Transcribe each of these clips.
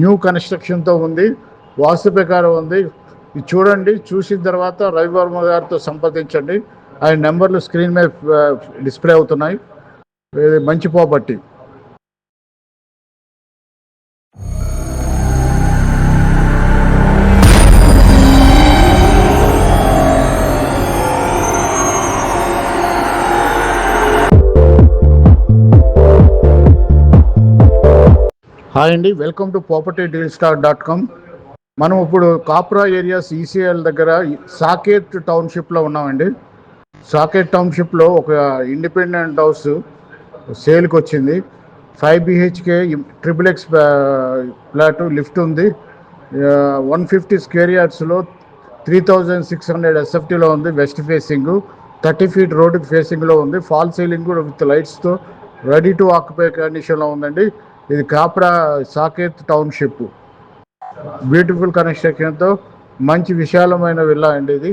New కన్స్ట్రక్షన్తో ఉంది వాస్తు ప్రకారం ఉంది. ఇది చూడండి చూసిన తర్వాత రవివర్మ గారితో సంప్రదించండి. ఆయన నెంబర్లు స్క్రీన్ మీద డిస్ప్లే అవుతున్నాయి. మంచి ప్రాపర్టీ. హాయ్ అండి welcome to property deal star dot com మనం ఇప్పుడు కాప్రా ఏరియాస్ ఈసీఎల్ దగ్గర సాకేత్ టౌన్షిప్లో ఉన్నామండి. సాకేత్ టౌన్షిప్లో ఒక ఇండిపెండెంట్ హౌస్ సేల్కి వచ్చింది five BHK triple X flat lift ఉంది. వన్ ఫిఫ్టీ స్క్వేర్ యార్డ్స్లో త్రీ థౌజండ్ సిక్స్ హండ్రెడ్ ఎస్ఎఫ్టీలో ఉంది వెస్ట్ ఫేసింగ్. థర్టీ ఫీట్ రోడ్డుకి ఫేసింగ్లో ఉంది. ఫాల్ సీలింగ్ కూడా విత్ లైట్స్తో రెడీ టు ఆక్యుపై కండిషన్లో ఉందండి. ఇది కాప్రా సాకేత్ టౌన్షిప్. బ్యూటిఫుల్ కన్స్ట్రక్షన్తో మంచి విశాలమైన విల్లా అండి ఇది.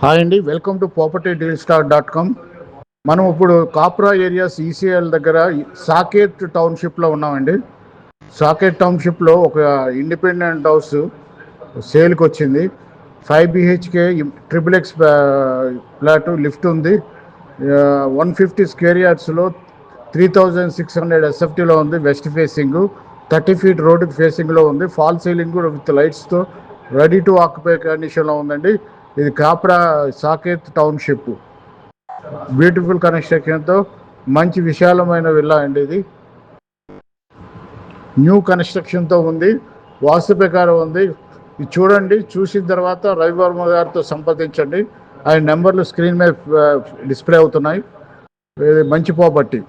హాయ్ అండి welcome to property deal star dot com. మనం ఇప్పుడు కాప్రా ఏరియాస్ ఈసీఎల్ దగ్గర సాకేత్ టౌన్షిప్లో ఉన్నామండి. సాకేత్ టౌన్షిప్లో ఒక ఇండిపెండెంట్ హౌస్ సేల్కి వచ్చింది five BHK triple X flat lift ఉంది. వన్ ఫిఫ్టీ స్క్వేర్ యార్డ్స్లో త్రీ థౌజండ్ సిక్స్ హండ్రెడ్ ఎస్ఎఫ్టీలో ఉంది వెస్ట్ ఫేసింగ్. థర్టీ ఫీట్ రోడ్డుకి ఫేసింగ్లో ఉంది. ఫాల్ సీలింగ్ కూడా విత్ లైట్స్తో రెడీ టు ఆక్యుపై కండిషన్లో ఉందండి. ఇది కాప్రా సాకేత్ టౌన్షిప్. బ్యూటిఫుల్ కన్స్ట్రక్షన్తో మంచి విశాలమైన విల్లా అండి ఇది. న్యూ కన్స్ట్రక్షన్తో ఉంది. వాస్తు ప్రకారం ఉంది. ఇది చూడండి చూసిన తర్వాత రవివర్మ గారితో సంప్రదించండి. ఆయన నెంబర్లు స్క్రీన్ మీద డిస్ప్లే అవుతున్నాయి. మంచి ప్రాపర్టీ.